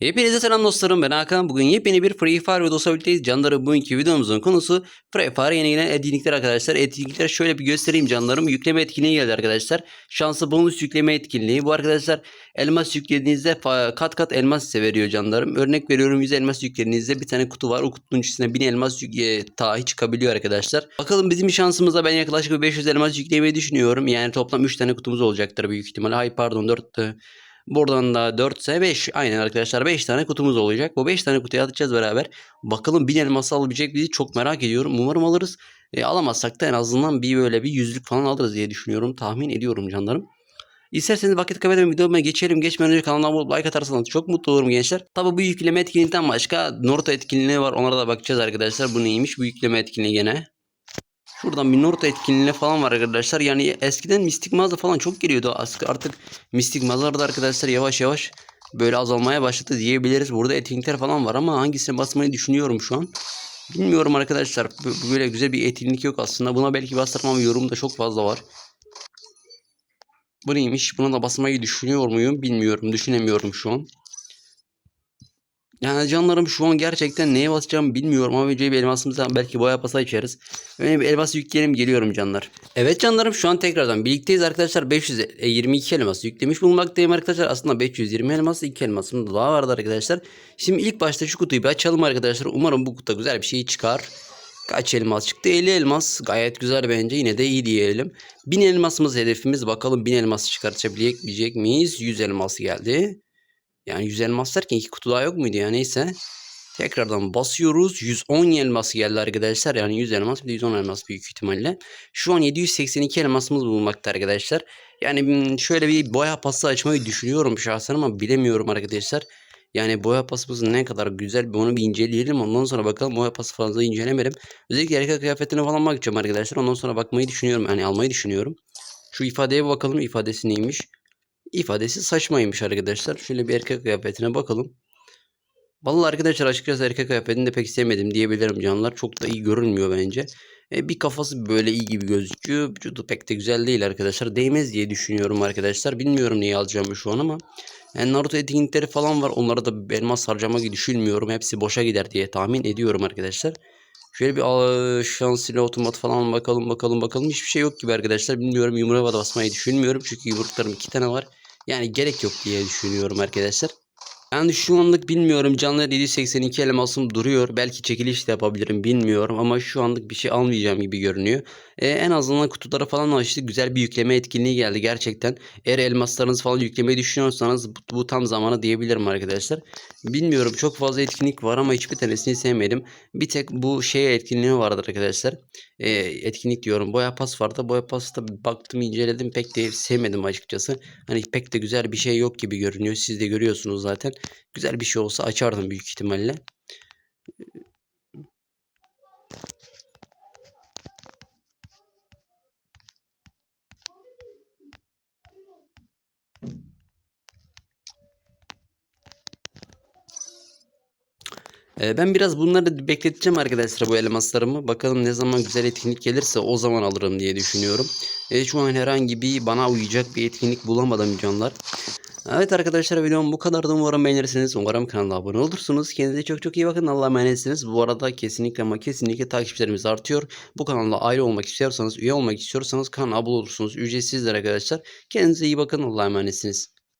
Hepinize selam dostlarım ben Hakan. Bugün yepyeni bir Free Fire videosu birlikteyiz. Canlarım bugünkü videomuzun konusu Free Fire yeni gelen etkinlikler arkadaşlar. Etkinlikler şöyle bir göstereyim canlarım. Yükleme etkinliği geldi arkadaşlar. Şanslı bonus yükleme etkinliği. Bu arkadaşlar elmas yüklediğinizde kat kat elmas size veriyor canlarım. Örnek veriyorum 100 elmas yüklediğinizde bir tane kutu var. O kutunun içine 1000 elmas tahi çıkabiliyor arkadaşlar. Bakalım bizim şansımıza ben yaklaşık bir 500 elmas yüklemeyi düşünüyorum. Yani toplam 3 tane kutumuz olacaktır büyük ihtimalle. Hay pardon 4 Buradan da 4 ise 5. Aynen arkadaşlar 5 tane kutumuz olacak. Bu 5 tane kutuyu atacağız beraber. Bakalım 1000 elması alabilecek bizi çok merak ediyorum. Umarım alırız. E, alamazsak da en azından bir böyle bir yüzlük falan alırız diye düşünüyorum. Tahmin ediyorum canlarım. İsterseniz vakit kaybetmeden videoma geçelim. Geçmeden önce kanalıma abone like atarsanız çok mutlu olurum gençler. Tabi bu yükleme etkinliğinden başka Naruto etkinliği var. Onlara da bakacağız arkadaşlar. Bu neymiş bu yükleme etkinliği gene. Şuradan bir Naruto etkinliği falan var arkadaşlar. Yani eskiden mistik mağaza falan çok geliyordu. Artık mistik mağazalar da arkadaşlar yavaş yavaş böyle azalmaya başladı diyebiliriz. Burada etkinlikler falan var ama hangisine basmayı düşünüyorum şu an. Bilmiyorum arkadaşlar. Böyle güzel bir etkinlik yok aslında. Buna belki bastırmam yorum da çok fazla var. Bu neymiş? Buna da basmayı düşünüyor muyum? Bilmiyorum. Düşünemiyorum şu an. Yani canlarım şu an gerçekten neye basacağımı bilmiyorum ama önce bir elmasımızdan belki boya pası açarız. Önce bir elmas yükleyelim geliyorum canlar. Evet canlarım şu an tekrardan birlikteyiz arkadaşlar. 522 elmas yüklemiş bulunmaktayım arkadaşlar. Aslında 520 elmas 2 elmasım da daha vardı arkadaşlar. Şimdi ilk başta şu kutuyu bir açalım arkadaşlar. Umarım bu kutuda güzel bir şey çıkar. Kaç elmas çıktı? 50 elmas. Gayet güzel bence. Yine de iyi diyelim. 1000 elmasımız hedefimiz. Bakalım 1000 elmas çıkartabilecek miyiz? 100 elmas geldi. Yani 100 elmas derken iki kutu daha yok muydu ya neyse. Tekrardan basıyoruz. 110 elması geldi arkadaşlar. Yani 100 elmas bir de 110 elmas büyük ihtimalle. Şu an 782 elmasımız bulunmakta arkadaşlar. Yani hmm, şöyle bir boya pası açmayı düşünüyorum şahsen ama bilemiyorum arkadaşlar. Yani boya pasımız ne kadar güzel bir onu bir inceleyelim. Ondan sonra bakalım boya pası fazla incelemedim. Özellikle erkek kıyafetine falan bakacağım arkadaşlar. Ondan sonra bakmayı düşünüyorum. Yani almayı düşünüyorum. Şu ifadeye bakalım. ifadesi neymiş? İfadesi saçmaymış arkadaşlar. Şöyle bir erkek kıyafetine bakalım. Vallahi arkadaşlar açıkçası erkek kıyafetini de pek sevmedim diyebilirim canlar. Çok da iyi görünmüyor bence. E, bir kafası böyle iyi gibi gözüküyor. Vücudu pek de güzel değil arkadaşlar. Değmez diye düşünüyorum arkadaşlar. Bilmiyorum neyi alacağımı şu an ama. Yani Naruto etkinlikleri falan var. Onlara da elmas harcamayı düşünmüyorum. Hepsi boşa gider diye tahmin ediyorum arkadaşlar. Şöyle bir şans ile otomat falan bakalım bakalım bakalım. Hiçbir şey yok gibi arkadaşlar. Bilmiyorum yumruğa da basmayı düşünmüyorum. Çünkü yumruklarım iki tane var. Yani gerek yok diye düşünüyorum arkadaşlar. Yani şu anlık bilmiyorum canlı 782 elmasım duruyor. Belki çekiliş de yapabilirim bilmiyorum ama şu anlık bir şey almayacağım gibi görünüyor. Ee, en azından kutuları falan açtık. Güzel bir yükleme etkinliği geldi gerçekten. Eğer elmaslarınızı falan yüklemeyi düşünüyorsanız bu, bu tam zamanı diyebilirim arkadaşlar. Bilmiyorum çok fazla etkinlik var ama hiçbir tanesini sevmedim. Bir tek bu şey etkinliği vardır arkadaşlar. Ee, etkinlik diyorum. Boya pas vardı. Boya pasta baktım inceledim pek de sevmedim açıkçası. Hani pek de güzel bir şey yok gibi görünüyor. Siz de görüyorsunuz zaten. Güzel bir şey olsa açardım büyük ihtimalle. Ee, ben biraz bunları bekleteceğim arkadaşlar bu elmaslarımı. Bakalım ne zaman güzel etkinlik gelirse o zaman alırım diye düşünüyorum. Ee, şu an herhangi bir bana uyacak bir etkinlik bulamadım canlar. Evet arkadaşlar videom bu kadardı. Umarım beğenirsiniz. Umarım kanala abone olursunuz. Kendinize çok çok iyi bakın. Allah'a emanetsiniz. Bu arada kesinlikle ama kesinlikle takipçilerimiz artıyor. Bu kanalda aile olmak istiyorsanız, üye olmak istiyorsanız kanala abone olursunuz. Ücretsizdir arkadaşlar. Kendinize iyi bakın. Allah'a emanetsiniz.